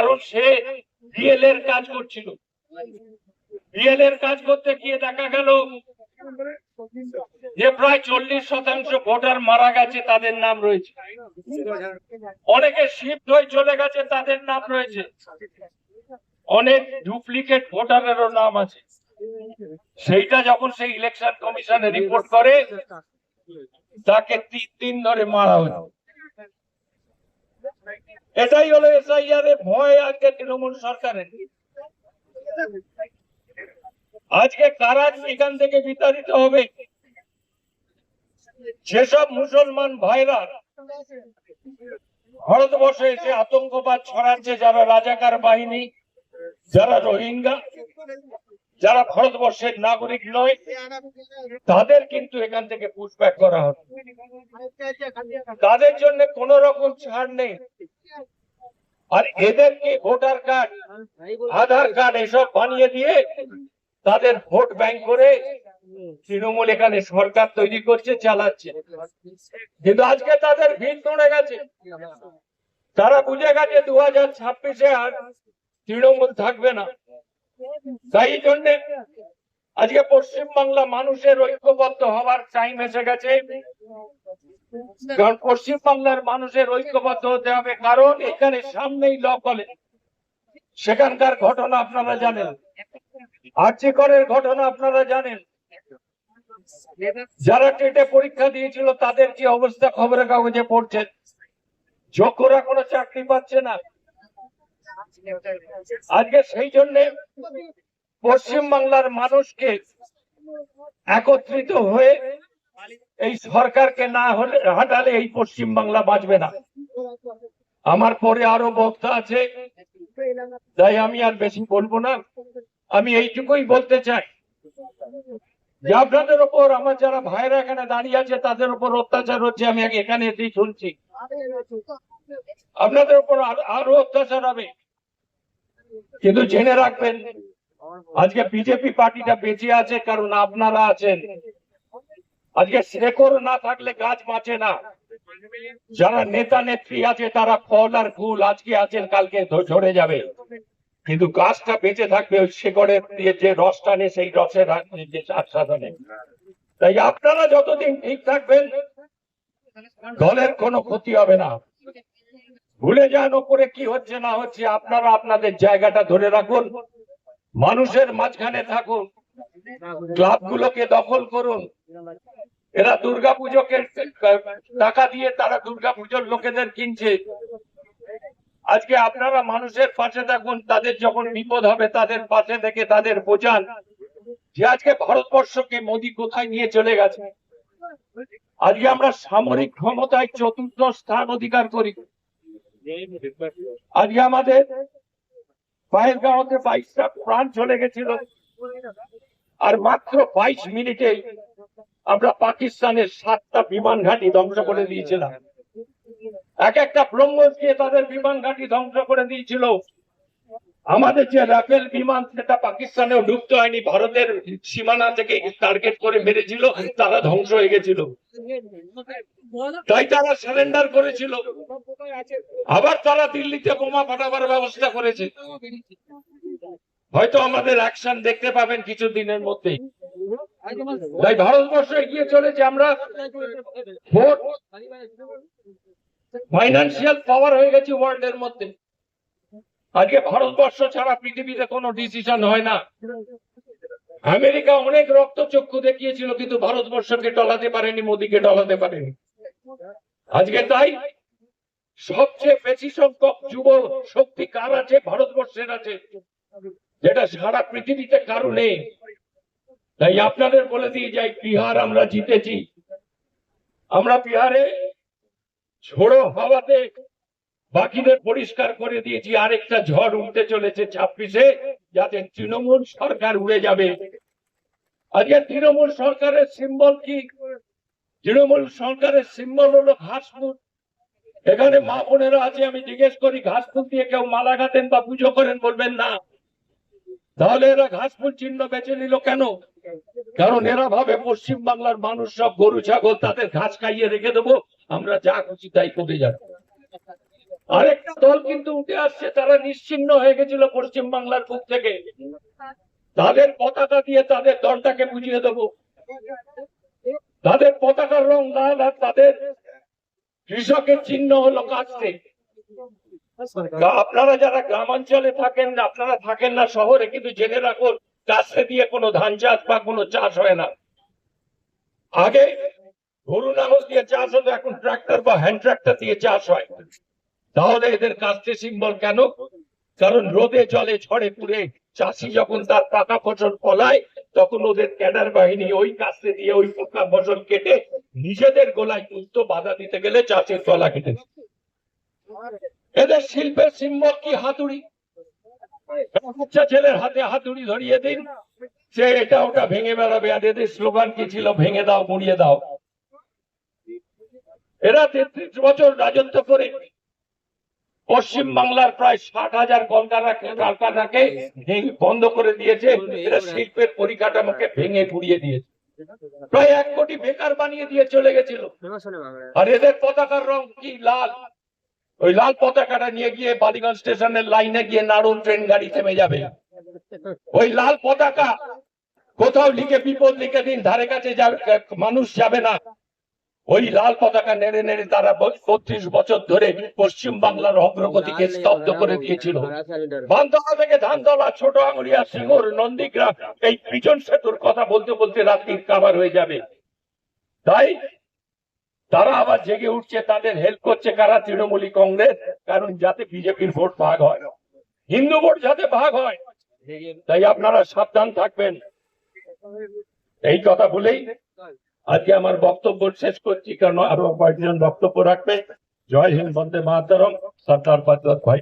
কারণ সে বিএল এর কাজ করছিল। বিএল এর কাজ করতে গিয়ে দেখা গেল যে প্রায় চল্লিশ শতাংশ ভোটার মারা গেছে, তাদের নাম রয়েছে। অনেকে শিফট হয়ে চলে গেছে, তাদের নাম রয়েছে। অনেক ডুপ্লিকেট ভোটারেরও নাম আছে। সেইটা যখন সেই ইলেকশন কমিশনে রিপোর্ট করে, তাকে তিন দিন ধরে মারা হলো। এটাই হলো এসআইআর ভয় আজকে তৃণমূল সরকারের। আজকে কারা এখান থেকে বিতাড়িত হবে? যেসব মুসলমান ভাইরা ভারতবর্ষে এসে আতঙ্কবাদ ছড়াচ্ছে, যারা রাজাকার বাহিনী, যারা রোহিঙ্গা যারা ভারতবর্ষের নাগরিক নয়, তাদের কিন্তু এখান থেকে পুষব্যাক করা হবে। তাদের জন্য কোন রকম ছাড় নেই। আর এদেরকে ভোটার কার্ড আধার কার্ড এসব বানিয়ে দিয়ে তাদের ভোট ব্যাংক করে তৃণমূল এখানে সরকার তৈরি করছে, চালাচ্ছে। কিন্তু আজকে তাদের ভিড় ধরে গেছে। তারা বুঝে গেছে, দু হাজার ছাব্বিশে আর তৃণমূল থাকবে না। তাই জন্য আজকে পশ্চিম বাংলা মানুষের ঐক্যবদ্ধ হওয়ার টাইম এসে গেছে। কারণ পশ্চিম বাংলার মানুষের ঐক্যবদ্ধ হতে হবে কারণ এখানে সামনেই ল কলে সেখানকার ঘটনা আপনারা জানেন। আর্যিকরের ঘটনা আপনারা জানেন। যারা টেটে পরীক্ষা দিয়েছিল তাদের কি অবস্থা খবরের কাগজে পড়ছে? যোগ্যরা কোনো চাকরি পাচ্ছে না। আজকে সেই জন্য পশ্চিম বাংলার মানুষকে একত্রিত হয়ে এই সরকারকে না হলে হাঁটালে এই পশ্চিম বাংলা বাঁচবে না। আমার পরে আরও বক্তা আছে, তাই আমি আর বেশি বলব না। আমি এইটুকুই বলতে চাই যে আপনাদের ওপর আমার যারা ভাইরা এখানে দাঁড়িয়ে আছে, তাদের উপর অত্যাচার হচ্ছে, আমি এখানে এসেই শুনছি। আপনাদের আর- আরও অত্যাচার হবে। কিন্তু জেনে রাখবেন, আজকে বিজেপি পার্টিটা বেঁচে আছে কারণ আপনারা আছেন। আজকে শেকড় না থাকলে গাছ বাঁচে না। যারা নেতা নেত্রী আছে, তারা ফল আর ফুল আজকে আছেন, কালকে ঝরে যাবে। কিন্তু গাছটা বেঁচে থাকবে ওই শেকড়ের দিয়ে যে রস টানে, সেই রসের আস্বাদনে তাই আপনারা যতদিন ঠিক থাকবেন, দলের কোনো ক্ষতি হবে না। ভুলে যান ওপরে কি হচ্ছে না হচ্ছে, আপনারা আপনাদের জায়গাটা ধরে রাখুন, মানুষের মাঝখানে থাকুন, ক্লাবগুলোকে দখল করুন। এরা দুর্গাপুজোকে টাকা দিয়ে তারা দুর্গাপুজোর লোকেদের কিনছে। আজকে আপনারা মানুষের পাশে থাকুন, তাদের যখন বিপদ হবে তাদের পাশে থেকে তাদের বোঝান যে আজকে ভারতবর্ষকে মোদী কোথায় নিয়ে চলে গেছে। আজকে আমরা সামরিক ক্ষমতায় চতুর্থ স্থান অধিকার করি। আজকে আমাদের পায়েরগাঁওতে বাইশটা প্রাণ চলে গেছিল। আর মাত্র বাইশ মিনিটে আমরা পাকিস্তানের সাতটা বিমান ঘাঁটি ধ্বংস করে দিয়েছিলাম। এক একটা ব্রহ্মস দিয়ে তাদের বিমান ঘাঁটি ধ্বংস করে দিয়েছিল। আমাদের যে রাফেল বিমান সেটা পাকিস্তানেও ঢুকতে হয়নি, ভারতের সীমানা থেকে টার্গেট করে মেরেছিল, তারা ধ্বংস হয়ে গেছিল। তাই তারা সারেন্ডার করেছিল। আবার তারা দিল্লিতে বোমা ফাটাবার ব্যবস্থা করেছে। হয়তো আমাদের অ্যাকশন দেখতে পাবেন কিছু দিনের মধ্যেই। তাই ভারতবর্ষ এগিয়ে চলেছে, আমরা ফাইন্যান্সিয়াল পাওয়ার হয়ে গেছি ওয়ার্ল্ড এর মধ্যে। আজকে ভারতবর্ষ ছাড়া পৃথিবীতে কোনো ডিসিশন হয় না। আমেরিকা অনেক রক্তচক্ষু দেখিয়েছিল, কিন্তু ভারতবর্ষকে টলাতে পারেনি, মোদীকে টলাতে পারেনি। আজকে তাই সবচেয়ে বেশি সংখ্যক যুব শক্তি কার আছে? ভারতবর্ষের আছে। যেটা সারা পৃথিবীতে কারও নেই। তাই আপনাদের বলে দিয়ে যাই, বিহার আমরা জিতেছি। আমরা বিহারে ঝোড়ো হাওয়াতে বাকিদের পরিষ্কার করে দিয়েছি। আরেকটা ঝড় উঠতে চলেছে ছাব্বিশে, যাতে তৃণমূল সরকার উড়ে যাবে। আজকে তৃণমূল সরকারের সিম্বল কি? তৃণমূল সরকারের সিম্বল হলো ঘাসফুল এখানে মা বোনেরা আছে, আমি জিজ্ঞেস করি ঘাসফুল দিয়ে কেউ মালা গাঁথেন বা পুজো করেন বলবেন না। তাহলে এরা ঘাসফুল চিহ্ন বেছে নিল কেন? কারণ এরা ভাবে পশ্চিম বাংলার মানুষ সব গরু, ছাগল, তাদের ঘাস খাইয়ে রেখে দেবো, আমরা যা খুশি তাই করে যাব। আরেকটা দল কিন্তু উঠে আসছে, তারা নিশ্চিন্ন হয়ে গেছিল পশ্চিম বাংলার বুক থেকে। তাদের পতাকা দিয়ে তাদের দলটাকে বুঝিয়ে দেবো। তাদের পতাকার রং লাল আর তাদের কৃষকের চিহ্ন হলো কাস্তে। আপনারা যারা গ্রামাঞ্চলে থাকেন, আপনারা থাকেন না শহরে, কিন্তু জেনে রাখুন, কাস্তে দিয়ে কোনো ধান চাষ বা কোনো চাষ হয় না। আগে গরু, নাঙল দিয়ে চাষ হতো, এখন ট্রাক্টর বা হ্যান্ড ট্রাক্টর দিয়ে চাষ হয়। তাহলে এদের কাস্তে সিম্বল কেন? কারণ রোদে জলে ঝড়ে পুড়ে চাষি যখন তার পাকা ফসল ফলায়, তখন ওদের ক্যাডার বাহিনী ওই কাস্তে দিয়ে ওই পাকা ফসল কেটে নিজেদের গোলায় তুলতো, বাধা দিতে গেলে চাষের গলা কেটে এদের শিল্পের সিম্বল কি? হাতুড়ি। ছেলের হাতে হাতুড়ি ধরিয়ে দিন। সে এটা ওটা ভেঙে বেড়াবে। আর এদের স্লোগান কি ছিল? ভেঙে দাও মুড়িয়ে দাও। এরা তেত্রিশ বছর রাজত্ব করে। পশ্চিম বাংলার প্রায় ষাট হাজার কলকারখানা কারখানাকে ভেঙে- বন্ধ করে দিয়েছে। শিল্পের পরিকাঠামোকে ভেঙে গুড়িয়ে দিয়েছে। প্রায় এক কোটি বেকার বানিয়ে দিয়ে চলে গেছিল। আর এদের পতাকার রং কি লাল? ওই লাল পতাকাটা নিয়ে গিয়ে বালিগঞ্জ স্টেশনের লাইনে গিয়ে নাড়ুন ট্রেন গাড়ি থেমে যাবে। ওই লাল পতাকা কোথাও লিখে বিপদ লিখে দিন, ধারে কাছে যাবে মানুষ যাবে না। ওই লাল পতাকা নেড়ে নেড়ে তারা বত্রিশ বছর ধরে পশ্চিম বাংলার অগ্রগতিকে স্তব্ধ করে দিয়েছিল। বানতলা থেকে ধানতলা ছোট আঙুলিয়া সিঙ্গুর নন্দীগ্রাম এই পিছন সেতুর কথা বলতে বলতে রাত্রির কাবার হয়ে যাবে। তাই তারা আবার জেগে উঠছে তাদের হেল্প করছে কারা? তৃণমূলী কংগ্রেস কারণ যাতে বিজেপির ভোট ভাগ হয়। হিন্দু ভোট যাতে ভাগ হয়। তাই আপনারা সাবধান থাকবেন। এই কথা বলেই আজকে আমার বক্তব্য শেষ করছি, কারণ আরও কয়েকজন বক্তব্য রাখবে জয় হিন্দ, বন্দে মাতরম। সরকার পদ্ধত ভাই